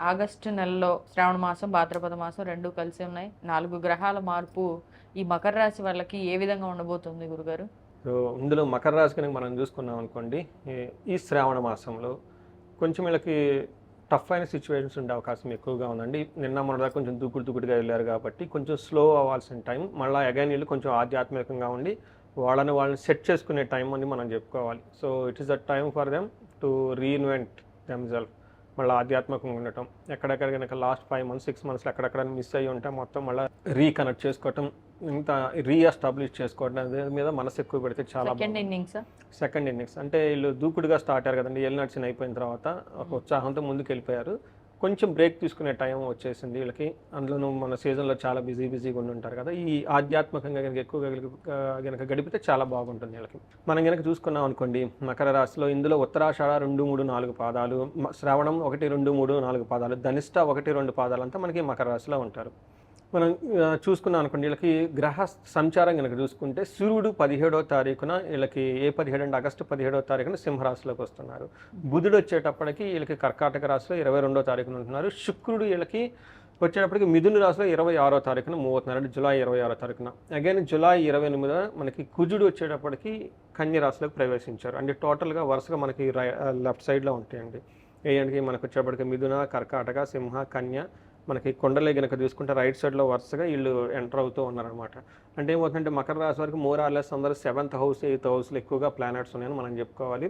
August నెలలో శ్రావణ మాసం భాద్రపద మాసం రెండు కలిసి ఉన్నాయి. నాలుగు గ్రహాల మార్పు ఈ మకర రాశి వాళ్ళకి ఏ విధంగా ఉండబోతుంది గురుగారు? సో ఇందులో మకర రాశి కనుక మనం చూసుకున్నాం అనుకోండి ఈ- శ్రావణ మాసంలో కొంచెం వీళ్ళకి టఫ్ అయిన సిచ్యువేషన్స్ ఉండే అవకాశం ఎక్కువగా ఉందండి. నిన్న మొన్నదా దాకా కొంచెం దూకుడు దూకుడుగా వెళ్ళారు కాబట్టి కొంచెం స్లో అవ్వాల్సిన టైం మళ్ళీ అగైన్ వీళ్ళు కొంచెం ఆధ్యాత్మికంగా ఉండి వాళ్ళని వాళ్ళని సెట్ చేసుకునే టైం అని మనం చెప్పుకోవాలి. So it is the time for them to reinvent themselves మళ్ళీ ఆధ్యాత్మికంగా ఉండటం ఎక్కడెక్కడ కనుక లాస్ట్ ఫైవ్ మంత్స్ సిక్స్ మంత్స్లో ఎక్కడెక్కడ మిస్ అయ్యి ఉంటే మొత్తం మళ్ళీ రీకనెక్ట్ చేసుకోవటం ఇంత రీఎస్టాబ్లిష్ చేసుకోవడం అదే మీద మనసు ఎక్కువ పెడితే చాలా సెకండ్ ఇన్నింగ్స్ సెకండ్ ఇన్నింగ్స్ అంటే వీళ్ళు దూకుడుగా స్టార్ట్ అయ్యారు కదండి ఎల్ నడిచిన అయిపోయిన తర్వాత ఒక ఉత్సాహంతో ముందుకు వెళ్ళిపోయారు కొంచెం బ్రేక్ తీసుకునే టైం వచ్చేసింది వీళ్ళకి. అందులోనూ మన సీజన్లో చాలా బిజీ బిజీగా ఉండి ఉంటారు కదా. ఈ ఆధ్యాత్మికంగా కనుక ఎక్కువగా కనుక గడిపితే చాలా బాగుంటుంది వీళ్ళకి. మనం కనుక చూసుకున్నాం అనుకోండి మకర రాశిలో ఇందులో ఉత్తరాషాఢ రెండు మూడు నాలుగు పాదాలు శ్రవణం శ్రావణం ఒకటి రెండు మూడు నాలుగు పాదాలు ధనిష్ట ఒకటి రెండు పాదాలు అంతా మనకి మకర రాశిలో ఉంటారు. మనం చూసుకున్నాం అనుకోండి వీళ్ళకి గ్రహ సంచారం కనుక చూసుకుంటే సూర్యుడు పదిహేడో తారీఖున వీళ్ళకి ఏ పదిహేడు అంటే ఆగస్టు పదిహేడో తారీఖున సింహరాశిలోకి వస్తున్నారు. బుధుడు వచ్చేటప్పటికి వీళ్ళకి కర్కాటక రాశిలో ఇరవై రెండో తారీఖున ఉంటున్నారు. శుక్రుడు వీళ్ళకి వచ్చేటప్పటికి మిథున రాశిలో ఇరవై ఆరో తారీఖున మూవ్ అవుతున్నారు. అంటే జూలై ఇరవై ఆరో తారీఖున. అగైన్ జూలై ఇరవై ఎనిమిదిన మనకి కుజుడు వచ్చేటప్పటికి కన్య రాశిలోకి ప్రవేశించారు. అంటే టోటల్గా వరుసగా మనకి లెఫ్ట్ సైడ్లో ఉంటాయండి. ఏంటంటే మనకు వచ్చేటప్పటికి మిథున కర్కాటక సింహ కన్య మనకి కొండలే గనక చూసుకుంటే రైట్ సైడ్లో వరుసగా వీళ్ళు ఎంటర్ అవుతూ ఉన్నారనమాట అంటే ఏమవుతుందంటే మకర రాశి వరకు మోర్ ఆర్లెస్ అందరూ సెవెంత్ హౌస్ ఎయిత్ హౌస్లో ఎక్కువగా ప్లానెట్స్ ఉన్నాయని మనం చెప్పుకోవాలి.